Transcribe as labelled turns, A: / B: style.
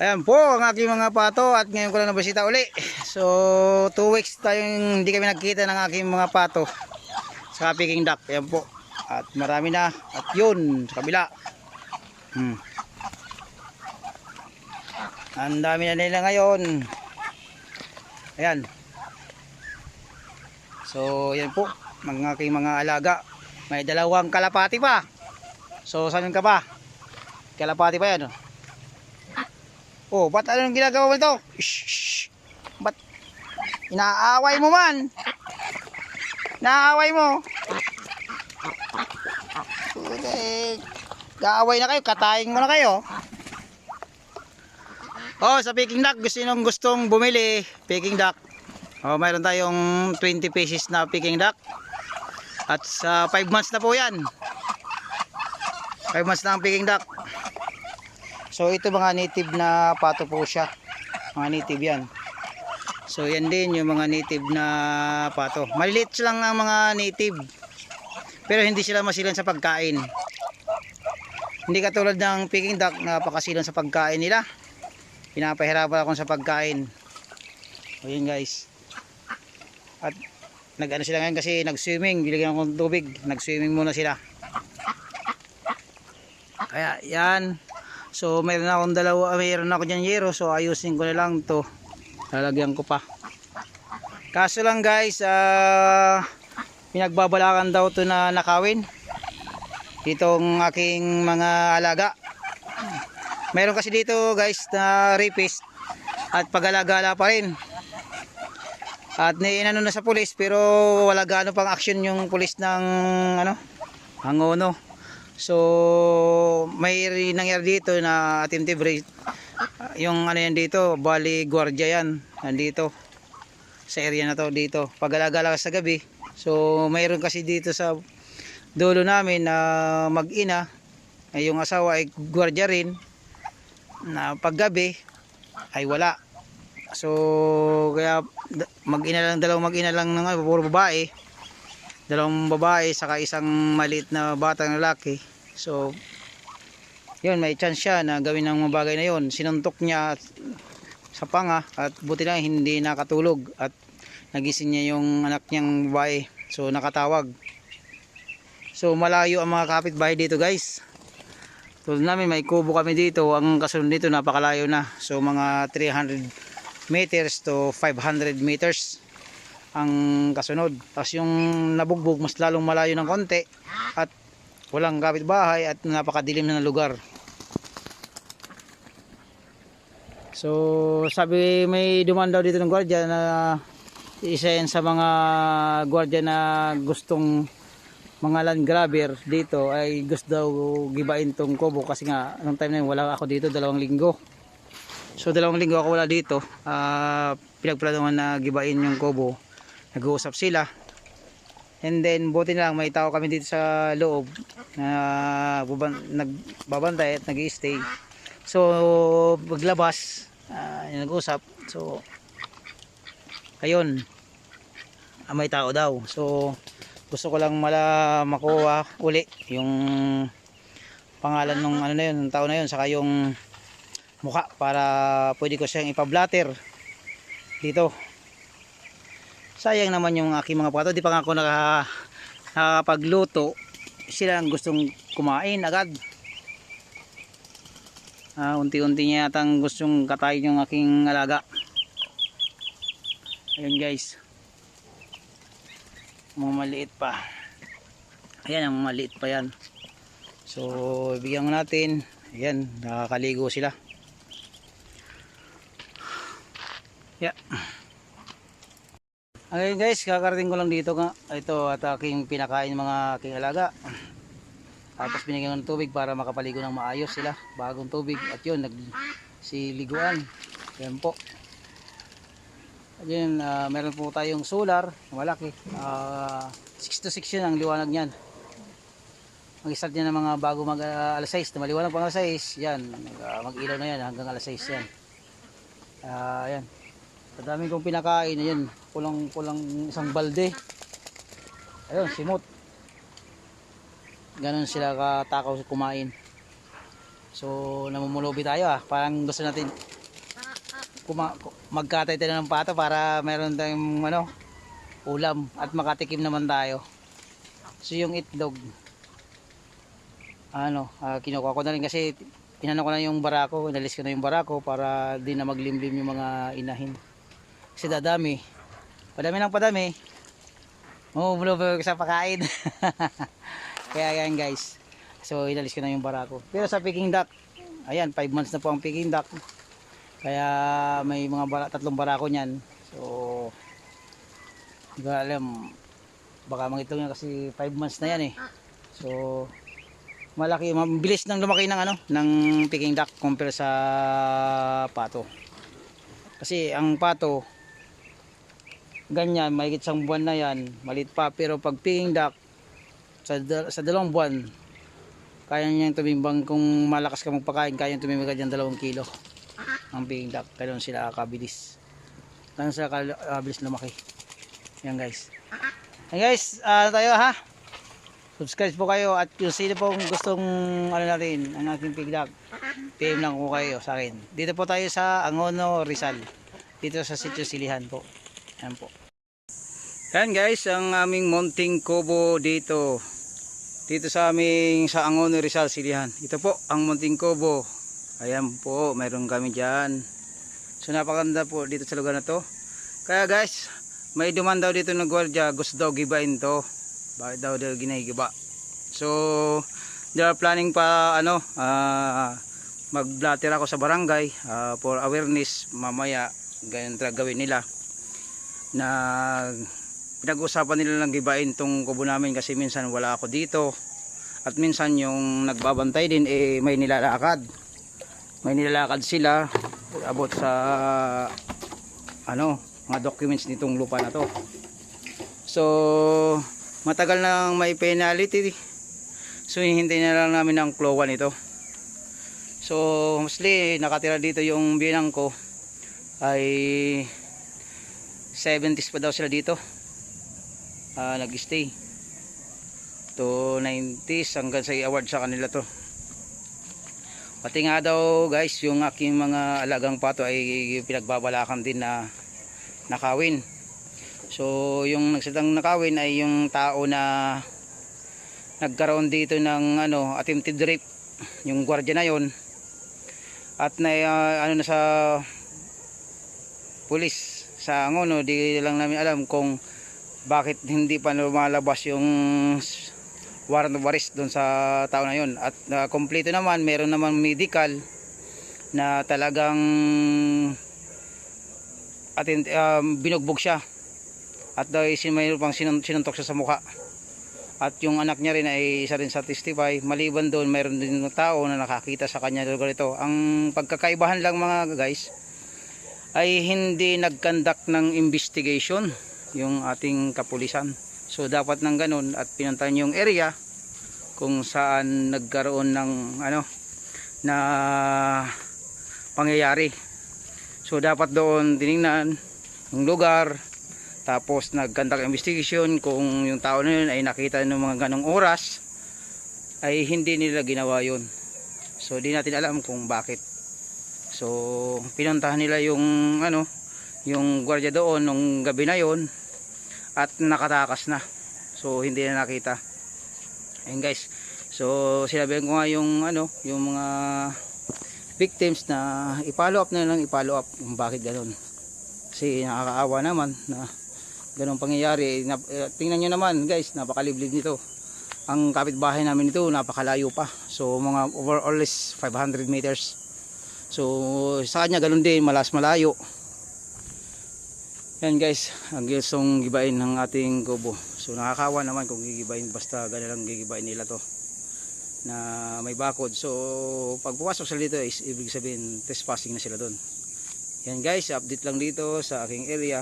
A: Ayan po ang aking mga pato at ngayon ko lang nabasita uli. So 2 weeks tayong hindi kami nagkita ng aking mga pato sa Peking Duck. Ayan po. At marami na. At yun sa kabila. Hmm. Ang dami na nila ngayon. Ayan. So yan po. Mga aking mga alaga. May dalawang kalapati pa. So saan ka pa? Kalapati pa yan. Oh. Oh, ba't anong ginagawa mo ito? Shh, shh. Ba't inaaway mo man? Naaway mo. Gaaway na kayo, katayin mo na kayo. Oh, sa Peking Duck, gusto nung gustong bumili, Peking Duck. Oh, mayroon tayong 20 pieces na Peking Duck. At sa 5 months na po 'yan. 5 months na ang Peking Duck. So ito mga native na pato po siya. Mga native yan. So yan din yung mga native na pato. Maliliit lang ang mga native. Pero hindi sila masilan sa pagkain. Hindi katulad ng Peking duck napakasilan sa pagkain nila. Pinapahirapan ako sa pagkain. O yun guys. At nag-ano sila ngayon kasi nag-swimming. Bilagyan ako ng tubig. Nag-swimming muna sila. Kaya yan. So mayroon akong dalawa, mayroon ako dyan yero. So ayusin ko na lang to. Lalagyan ko pa. Kaso lang guys, ah pinagbabalakan daw to na nakawin. Ditong aking mga alaga. Meron kasi dito guys na rapist at pag-alagala pa rin. At niinano na sa pulis pero wala gaano pang action yung pulis ng ano, Hangono. So may nangyari dito na attempted rape. Yung ano yan dito, bali gwardiya yan nandito sa area na to dito. Pag-alagala sa gabi. So mayroon kasi dito sa dulo namin na mag-ina ay yung asawa ay gwardiya rin na paggabi ay wala. So kaya mag-ina lang dalawang mag-ina lang ng ano, puro babae. Dalawang babae saka isang maliit na batang lalaki. So yun may chance siya na gawin ng mga bagay na yun. Sinuntok niya sa panga at buti lang hindi nakatulog at nagising niya yung anak niyang babae. So nakatawag. So malayo ang mga kapitbahay dito guys. Tulad namin may kubo kami dito. Ang kasunod dito napakalayo na. So mga 300 meters to 500 meters ang kasunod. Tapos yung nabugbog mas lalong malayo ng konti at walang kapitbahay at napakadilim na ng lugar. So sabi may duman daw dito ng gwardiya na isa yan sa mga gwardiya na gustong mga land grabber dito ay gusto daw gibain tong kubo kasi nga nung time na yun wala ako dito dalawang linggo. So dalawang linggo ako wala dito. Ah pinagplanuhan na gibain yung kubo. Nag-uusap sila. And then buti na lang may tao kami dito sa loob na buban, nagbabantay at nag-stay. So paglabas ah, yung nag-usap. So ayun. Ah, may tao daw. So gusto ko lang mala makuha uli yung pangalan ng ano na yun, ng tao na yun saka yung mukha para pwede ko siyang ipablatter dito sayang naman yung aking mga pato di pa nga ako naka, nakakapagluto. Sila ang gustong kumain agad. Ah, unti-unti niya yatang gustong katayin yung aking alaga. Ayun guys. Mga maliit pa. Ayan ang maliit pa yan. So bigyan natin. Ayan nakakaligo sila. Yeah Okay guys, kakarating ko lang dito nga. Ito at aking pinakain mga aking alaga. Tapos binigyan ko ng tubig para makapaligo ng maayos sila. Bagong tubig. At yun, nagsiliguan. Yan po. At ah, meron po tayong solar. Malaki. 6 to 6 yun ang liwanag niyan. Mag-start yan ng mga bago mag ah, alas 6. Na maliwanag pang alas 6. Yan. ah, mag-ilaw na yan hanggang alas 6 yan. Ah, yan. Sa dami kong pinakain, ayan, pulang-pulang isang balde. Ayun, simot. Ganon sila katakaw kumain. So, namumulubi tayo ah. Parang gusto natin kuma, magkatay tayo ng pato para meron tayong ano, ulam at makatikim naman tayo. So yung itlog, ano, ah, kinukuha ko na rin kasi inano ko na yung barako, inalis ko na yung barako para di na maglimlim yung mga inahin. Kasi dadami. Padami ng padami. Mamumulog sa pakain. Kaya yan guys. So inalis ko na yung barako. Pero sa Peking duck, ayan 5 months na po ang Peking duck. Kaya may mga bara, tatlong barako niyan. So hindi ko alam baka mangitlog niya kasi 5 months na yan eh. So malaki, mabilis nang lumaki ng ano, ng Peking duck compare sa pato. Kasi ang pato ganyan, may isang buwan na yan, malit pa pero pag Peking duck sa, sa dalawang buwan kaya niyang tumimbang. Kung malakas ka magpakain kaya niyang tumimbang dyan dalawang kilo ang Peking duck doon sila kabilis. Kaya sila kabilis lumaki. Yan guys. Yan guys ano tayo ha? Subscribe po kayo at kung sino pong gustong ano natin ang aking Peking duck PM lang po kayo sa akin. Dito po tayo sa Angono Rizal. Dito sa sitio Silihan po. Yan po yan guys, ang aming mounting kubo dito. Dito sa aming sa Angono Rizal Silihan. Ito po ang mounting kubo. Ayan po, mayroon kami diyan. So napakaganda po dito sa lugar na to. Kaya guys, may duman daw dito ng gwardiya, gusto daw gibain to. Bakit daw daw ginagiba? So, they are planning pa ano, ah mag-blatter ako sa barangay ah, for awareness mamaya ganyan talaga gawin nila na pinag-usapan nila lang gibain tong kubo namin kasi minsan wala ako dito. At minsan yung nagbabantay din eh may nilalakad. May nilalakad sila about sa ano mga documents nitong lupa na to. So matagal nang may penalty. So hihintay na lang namin ng klowa nito. So mostly nakatira dito yung binang ko ay 70s pa daw sila dito uh, nag-stay. To 90s hanggang sa i-award sa kanila to. Pati nga daw guys yung aking mga alagang pato ay pinagbabalakan din na nakawin. So yung nagsitang nakawin ay yung tao na nagkaroon dito ng ano attempted rape. Yung gwardiya na yon at na uh, ano na sa pulis sa Angono di lang namin alam kung bakit hindi pa lumalabas yung warrant of arrest doon sa tao na yon at uh, kompleto naman meron naman medical na talagang atin um, binugbog siya. At daw mayroon pang sinun- sinuntok siya sa mukha. At yung anak niya rin ay isa rin sa testify. Maliban doon mayroon din ng tao na nakakita sa kanya lugar ito ang pagkakaibahan lang mga guys ay hindi nagkandak ng investigation yung ating kapulisan. So dapat nang ganun at pinuntahan yung area kung saan nagkaroon ng ano na pangyayari. So dapat doon tiningnan yung lugar tapos nagkandak investigation kung yung tao na yun ay nakita ng mga ganong oras ay hindi nila ginawa yun. So di natin alam kung bakit. So pinuntahan nila yung ano yung gwardiya doon nung gabi na yon at nakatakas na. So hindi na nakita. Ayun guys. So sinabihan ko nga yung ano yung mga victims na i-follow up na lang i-follow up kung bakit ganoon. Kasi nakakaawa naman na ganong pangyayari. Na, eh, tingnan nyo naman guys, napakaliblib nito. Ang kapitbahay namin ito napakalayo pa. So mga over or less 500 meters. So sa kanya ganun din malas malayo. Yan guys, ang gilsong gibain ng ating kubo. So nakakawa naman kung gigibain basta ganun lang gigibain nila to na may bakod. So pag pumasok sila dito is ibig sabihin trespassing na sila doon. Yan guys, update lang dito sa aking area.